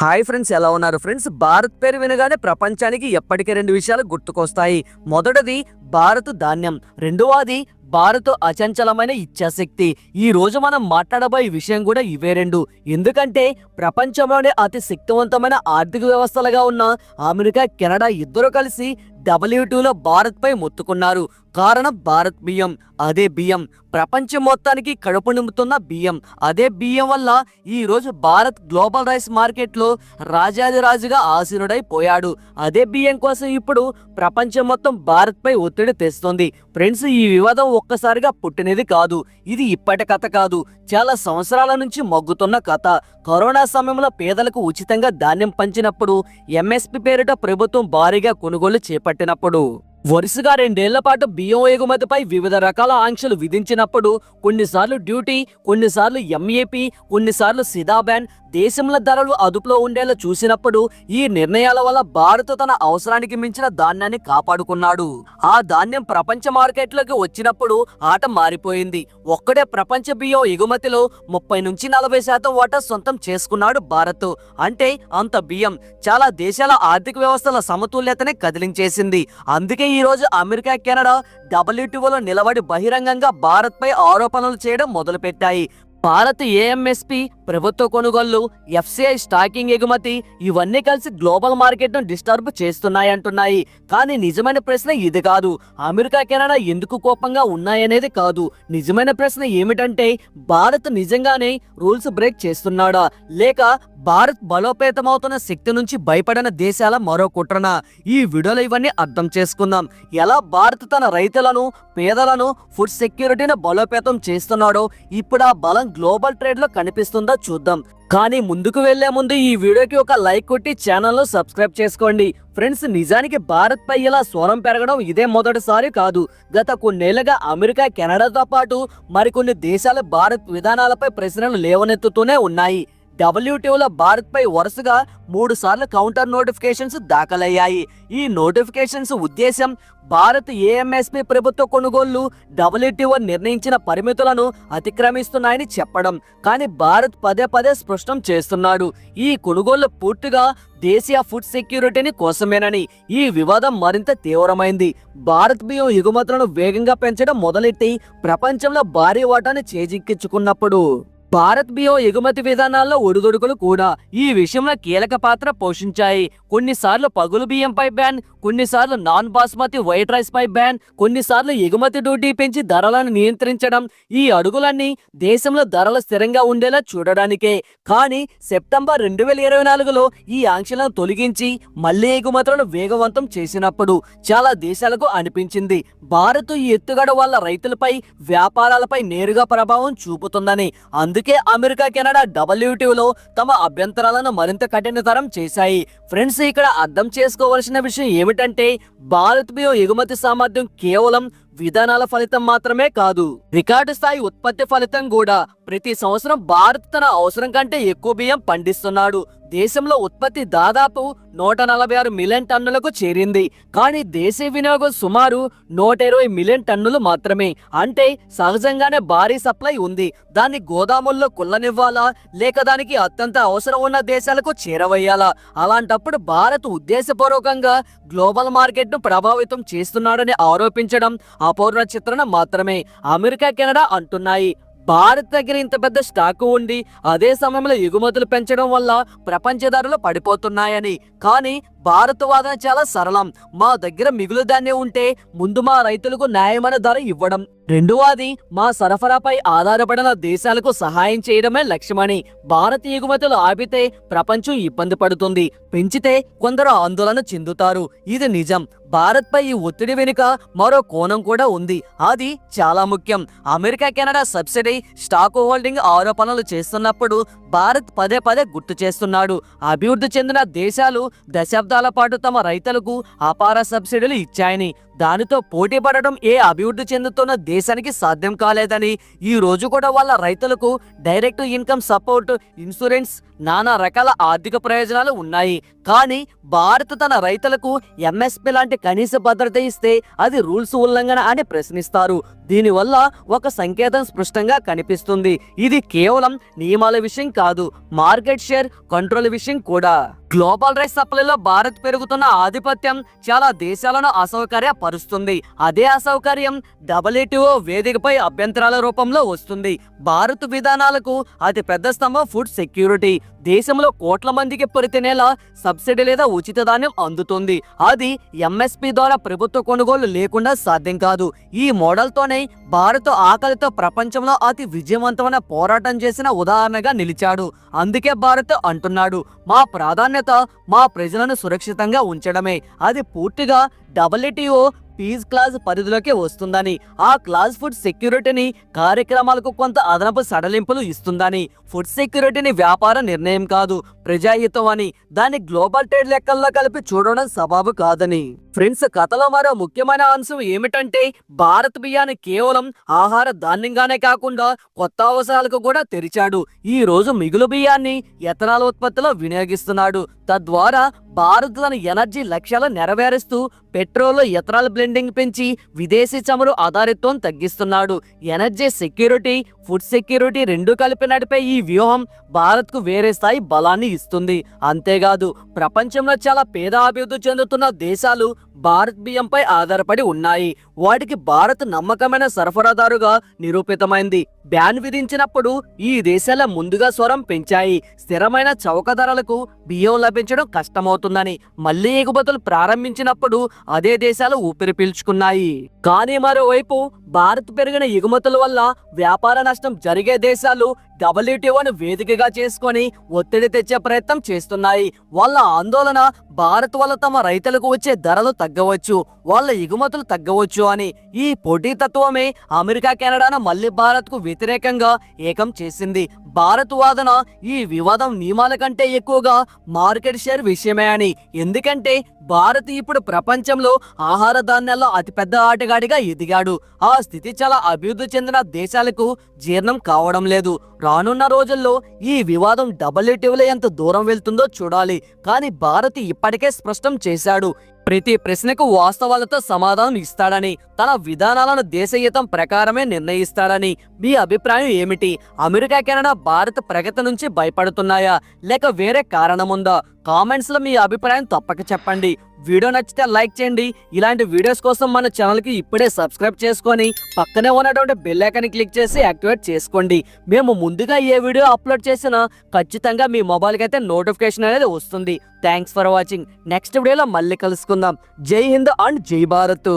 Hi friends ఎలా ఉన్నారు friends? Bharat పేరు వినగానే ప్రపంచానికి ఎప్పటికీ రెండు విషయాలు గుర్తుకొస్తాయి. మొదటిది భారత్ ధాన్యం. రెండవది భారత్ అచంచలమైన ఇచ్ఛాశక్తి. ఈ రోజు మనం మాట్లాడబోయే విషయం కూడా ఇవే రెండు. ఎందుకంటే ప్రపంచంలోనే అతి శక్తివంతమైన ఆర్థిక వ్యవస్థలుగా ఉన్న అమెరికా కెనడా ఇద్దరు కలిసి డబ్ల్యూటీలో భారత్ పై మొత్తుకున్నారు. కారణం భారత్ బియ్యం. అదే బియ్యం. ప్రపంచం మొత్తానికి కడుపు నింపుతున్న బియ్యం. అదే బియ్యం వల్ల ఈ రోజు భారత్ గ్లోబల్ రైస్ మార్కెట్లో రాజాదిరాజుగా ఆసీనుడైపోయాడు. అదే బియ్యం కోసం ఇప్పుడు ప్రపంచం మొత్తం భారత్ పై ఒత్తిడి తెస్తుంది. ఫ్రెండ్స్ ఈ వివాదం ఒక్కసారిగా పుట్టినది కాదు. ఇది ఇప్పటి కథ కాదు. చాలా సంవత్సరాల నుంచి మగ్గుతున్న కథ. కరోనా సమయంలో పేదలకు ఉచితంగా ధాన్యం పంచినప్పుడు ఎంఎస్పి పేరిట ప్రభుత్వం భారీగా కొనుగోలు చేపట్టినప్పుడు. వరుసగా రెండేళ్ళ పాటు బియ్యం ఎగుమతిపై వివిధ రకాల ఆంక్షలు విధించినప్పుడు కొన్నిసార్లు డ్యూటీ కొన్నిసార్లు ఎంఏపి కొన్నిసార్లు సిదా బ్యాన్ దేశంలో ధరలు అదుపులో ఉండేలా చూసినప్పుడు ఈ నిర్ణయాల వల్ల భారత్ తన అవసరానికి మించిన ధాన్యాన్ని కాపాడుకున్నాడు. ఆ ధాన్యం ప్రపంచ మార్కెట్లోకి వచ్చినప్పుడు ఆట మారిపోయింది. ఒక్కడే ప్రపంచ బియ్యం ఎగుమతిలో ముప్పై నుంచి నలభై శాతం వాటా సొంతం చేసుకున్నాడు భారత్. అంటే అంత బియ్యం చాలా దేశాల ఆర్థిక వ్యవస్థల సమతుల్యతనే కదిలించేసింది. అందుకే ఈ రోజు అమెరికా కెనడా డబ్ల్యూటీఓలో నిలబడి బహిరంగంగా భారత్ పై ఆరోపణలు చేయడం మొదలుపెట్టాయి. భారత్ ఏఎంఎస్పీ ప్రభుత్వ కొనుగోళ్ళు ఎఫ్సిఐ స్టాకింగ్ ఎగుమతి ఇవన్నీ కలిసి గ్లోబల్ మార్కెట్ను డిస్టర్బ్ చేస్తున్నాయంటున్నాయి. కానీ నిజమైన ప్రశ్న ఇది కాదు. అమెరికా కెనడా ఎందుకు కోపంగా ఉన్నాయనేది కాదు. నిజమైన ప్రశ్న ఏమిటంటే భారత్ నిజంగానే రూల్స్ బ్రేక్ చేస్తున్నాడా? లేక భారత్ బలోపేతమవుతున్న శక్తి నుంచి భయపడిన దేశాల మరో కుట్రన? ఈ వీడియోలో ఇవన్నీ అర్థం చేసుకుందాం. ఎలా భారత్ తన రైతులను పేదలను ఫుడ్ సెక్యూరిటీని బలోపేతం చేస్తున్నాడో ఇప్పుడు ఆ బలం గ్లోబల్ ట్రేడ్లో కనిపిస్తుందా కూడా చూద్దాం. కానీ ముందుకు వెళ్ళే ముందు ఈ వీడియోకి ఒక లైక్ కొట్టి ఛానల్ను సబ్స్క్రైబ్ చేసుకోండి. ఫ్రెండ్స్ నిజానికి భారత్ పై ఇలా స్వరం పెరగడం ఇదే మొదటిసారి కాదు. గత కొన్నేళ్ళుగా అమెరికా కెనడాతో పాటు మరికొన్ని దేశాలు భారత్ విధానాలపై ప్రశ్నలు లేవనెత్తుతూనే ఉన్నాయి. డబ్ల్యూటీఓలో భారత్ పై వరుసగా మూడు సార్లు కౌంటర్ నోటిఫికేషన్స్ దాఖలయ్యాయి. ఈ నోటిఫికేషన్స్ ఉద్దేశం భారత్ ఏఎంఎస్పి ప్రభుత్వ కొనుగోళ్ళు డబ్ల్యూటీఓ నిర్ణయించిన పరిమితులను అతిక్రమిస్తున్నాయని చెప్పడం. కానీ భారత్ పదే పదే స్పష్టం చేస్తున్నాడు. ఈ కొనుగోళ్ళు పూర్తిగా దేశీయ ఫుడ్ సెక్యూరిటీని కోసమేనని. ఈ వివాదం మరింత తీవ్రమైంది. భారత్ బియ్యం ఎగుమతులను వేగంగా పెంచడం మొదలెట్టి ప్రపంచంలో భారీ వాటాను చేజిక్కించుకున్నప్పుడు భారత్ బియో ఎగుమతి విధానాల్లో ఒడిదొడుకులు కూడా ఈ విషయంలో కీలక పాత్ర పోషించాయి. కొన్నిసార్లు పగులు బియ్యంపై బ్యాన్ కొన్నిసార్లు నాన్ బాస్మతి వైట్ రైస్ పై బ్యాన్ కొన్నిసార్లు ఎగుమతి డ్యూటీ పెంచి ధరలను నియంత్రించడం. ఈ అడుగులన్నీ దేశంలో ధరలు స్థిరంగా ఉండేలా చూడడానికే. కానీ సెప్టెంబర్ రెండు వేల ఇరవై నాలుగులో ఈ ఆంక్షలను తొలగించి మళ్ళీ ఎగుమతులను వేగవంతం చేసినప్పుడు చాలా దేశాలకు అనిపించింది. భారత్ ఈ ఎత్తుగడ వల్ల రైతులపై వ్యాపారాలపై నేరుగా ప్రభావం చూపుతుందని అందుకే అమెరికా కెనడా డబ్ల్యూటీలో తమ అభ్యంతరాలను మరింత కఠినతరం చేశాయి. ఫ్రెండ్స్ ఇక్కడ అర్థం చేసుకోవాల్సిన విషయం ఏమిటంటే భారత్ బియో ఎగుమతి సామర్థ్యం కేవలం విధానాల ఫలితం మాత్రమే కాదు రికార్డు స్థాయి ఉత్పత్తి ఫలితం కూడా. ప్రతి సంవత్సరం భారత్ తన అవసరం కంటే ఎక్కువ బియ్యం పండిస్తున్నాడు. దేశంలో ఉత్పత్తి దాదాపు నూట నలభై ఆరు మిలియన్ టన్నులకు చేరింది. కానీ దేశీయ వినియోగం సుమారు నూట ఇరవై మిలియన్ టన్నులు మాత్రమే. అంటే సహజంగానే భారీ సప్లై ఉంది. దాన్ని గోదాముల్లో కుల్లనివ్వాలా లేక దానికి అత్యంత అవసరం ఉన్న దేశాలకు చేరవేయాలా? అలాంటప్పుడు భారత్ ఉద్దేశపూర్వకంగా గ్లోబల్ మార్కెట్ను ప్రభావితం చేస్తున్నాడని ఆరోపించడం అపూర్వ చిత్రణ మాత్రమే. అమెరికా కెనడా అంటున్నాయి. భారత్ దగ్గర ఇంత పెద్ద స్టాక్ ఉండి అదే సమయంలో ఎగుమతులు పెంచడం వల్ల ప్రపంచ ధరలు పడిపోతున్నాయని. కానీ భారత్ వాదన చాలా సరళం. మా దగ్గర మిగులు ధాన్యం ఉంటే ముందు మా రైతులకు న్యాయమైన ధర ఇవ్వడం. రెండవది మా సరఫరాపై ఆధారపడిన దేశాలకు సహాయం చేయడమే లక్ష్యమని భారత ఎగుమతులు ఆపితే ప్రపంచం ఇబ్బంది పడుతుంది. పెంచితే కొందరు ఆందోళన చెందుతారు. ఇది నిజం. భారత్పై ఈ ఒత్తిడి వెనుక మరో కోణం కూడా ఉంది. అది చాలా ముఖ్యం. America Canada subsidy stock holding ఆరోపణలు చేస్తున్నప్పుడు భారత్ పదే పదే గుర్తు చేస్తున్నాడు. అభివృద్ధి చెందిన దేశాలు సంవత్సరాల పాటు తమ రైతులకు అపార సబ్సిడీలు ఇచ్చాయని దానితో పోటీ పడడం ఏ అభివృద్ధి చెందుతున్న దేశానికి సాధ్యం కాలేదని ఈ రోజు కూడా వాళ్ళ రైతులకు డైరెక్ట్ ఇన్కమ్ సపోర్ట్ ఇన్సూరెన్స్ నానా రకాల ఆర్థిక ప్రయోజనాలు ఉన్నాయి. కానీ భారత్ తన రైతులకు ఎంఎస్పి లాంటి కనీస భద్రత ఇస్తే అది రూల్స్ ఉల్లంఘన అని ప్రశ్నిస్తారు. దీనివల్ల ఒక సంకేతం స్పష్టంగా కనిపిస్తుంది. ఇది కేవలం నియమాల విషయం కాదు మార్కెట్ షేర్ కంట్రోల్ విషయం కూడా. గ్లోబల్ రైస్ సప్లైలో భారత్ పెరుగుతున్న ఆధిపత్యం చాలా దేశాలను పరుస్తుంది. అదే అసౌకర్యం డబ్ల్యూటీఓ వేదికపై అభ్యంతరాల రూపంలో వస్తుంది. భారత్ విధానాలకు అతి పెద్ద స్తంభం ఫుడ్ సెక్యూరిటీ దేశంలో కోట్ల మందికి ప్రతి నెల సబ్సిడీ లేదా ఉచిత ధాన్యం అందుతుంది. అది ఎంఎస్పి ద్వారా ప్రభుత్వ కొనుగోలు లేకుండా సాధ్యం కాదు. ఈ మోడల్తోనే భారత్ ఆకలితో ప్రపంచంలో అతి విజయవంతమైన పోరాటం చేసిన ఉదాహరణగా నిలిచాడు. అందుకే భారత్ అంటున్నాడు మా ప్రాధాన్యత మా ప్రజలను సురక్షితంగా ఉంచడమే. అది పూర్తిగా డబ్ల్యూటీఓ పీస్ క్లాస్ పరిధిలోకి వస్తుందని ఆ క్లాస్ ఫుడ్ సెక్యూరిటీని కార్యక్రమాలకు కొంత అదనపు సడలింపులు ఇస్తుందని. ఫుడ్ సెక్యూరిటీని వ్యాపార నిర్ణయం కాదు ప్రజాహితం అని. దాన్ని గ్లోబల్ ట్రేడ్ లెక్కల్లో కలిపి చూడడం సబాబు కాదని. ఫ్రెండ్స్ కథలో మరో ముఖ్యమైన అంశం ఏమిటంటే భారత్ బియ్యాన్ని కేవలం ఆహార ధాన్యంగానే కాకుండా కొత్త అవసరాలకు కూడా తెరిచాడు. ఈ రోజు మిగులు బియ్యాన్ని ఎథనాల్ ఉత్పత్తిలో వినియోగిస్తున్నాడు. తద్వారా భారత్ తన ఎనర్జీ లక్ష్యాలు నెరవేరుస్తూ పెట్రోల్ ఎథనాల్ బ్లెండింగ్ పెంచి విదేశీ చమురు ఆధారిత్వం తగ్గిస్తున్నాడు. ఎనర్జీ సెక్యూరిటీ ఫుడ్ సెక్యూరిటీ రెండు కలిపి నడిపే ఈ వ్యూహం భారత్కు వేరే స్థాయి బలాన్ని ఇస్తుంది. అంతేకాదు ప్రపంచంలో చాలా పేద అభివృద్ధి చెందుతున్న దేశాలు భారత్ బియ్యంపై ఆధారపడి ఉన్నాయి. వాటికి భారత్ నమ్మకమైన సరఫరాదారుగా నిరూపితమైంది. బ్యాన్ విధించినప్పుడు ఈ దేశాల ముందుగా స్వరం పెంచాయి. స్థిరమైన చౌక ధరలకు బియ్యం లభించడం కష్టమవుతుందని మళ్ళీ ఎగుమతులు ప్రారంభించినప్పుడు అదే దేశాలు ఊపిరి పీల్చుకున్నాయి. కానీ మరోవైపు భారత్ పెరిగిన ఎగుమతుల వల్ల వ్యాపార నష్టం జరిగే దేశాలు డబ్ల్యూటీఓను వేదికగా చేసుకొని ఒత్తిడి తెచ్చే ప్రయత్నం చేస్తున్నాయి. వాళ్ళ ఆందోళన భారత్ వల్ల తమ రైతులకు వచ్చే ధరలు తగ్గవచ్చు వాళ్ళ ఎగుమతులు తగ్గవచ్చు అని ఈ పోటీతత్వమే అమెరికా కెనడాను మళ్ళీ భారత్కు వ్యతిరేకంగా ఏకం చేసింది. భారత్ వాదన ఈ వివాదం నియమాల కంటే ఎక్కువగా మార్కెట్ షేర్ విషయమే అని. ఎందుకంటే భారత్ ఇప్పుడు ప్రపంచంలో ఆహార ధాన్యాల్లో అతిపెద్ద ఆటగాడిగా ఎదిగాడు. ఆ స్థితి చాలా అభివృద్ధి చెందిన దేశాలకు జీర్ణం కావడం లేదు. రానున్న రోజుల్లో ఈ వివాదం డబ్ల్యూటీవీలో ఎంత దూరం వెళ్తుందో చూడాలి. కానీ భారత్ ఇప్పటికే స్పష్టం చేశాడు ప్రతి ప్రశ్నకు వాస్తవాలతో సమాధానం ఇస్తాడని తన విధానాలను దేశహితం ప్రకారమే నిర్ణయిస్తాడని మీ అభిప్రాయం ఏమిటి? అమెరికా కెనడా భారత్ ప్రగతి నుంచి భయపడుతున్నాయా? లేక వేరే కారణముందా కామెంట్స్లో మీ అభిప్రాయం తప్పక చెప్పండి. వీడియో నచ్చితే లైక్ చేయండి. ఇలాంటి వీడియోస్ కోసం మన ఛానల్కి ఇప్పుడే సబ్స్క్రైబ్ చేసుకొని పక్కనే ఉన్నటువంటి బెల్ ఐకాన్ క్లిక్ చేసి యాక్టివేట్ చేసుకోండి. మేము ముందుగా ఏ వీడియో అప్లోడ్ చేసినా ఖచ్చితంగా మీ మొబైల్కి అయితే నోటిఫికేషన్ అనేది వస్తుంది. థ్యాంక్స్ ఫర్ వాచింగ్ నెక్స్ట్ వీడియోలో మళ్ళీ కలుసుకుందాం. జై హింద్ అండ్ జై భారత్.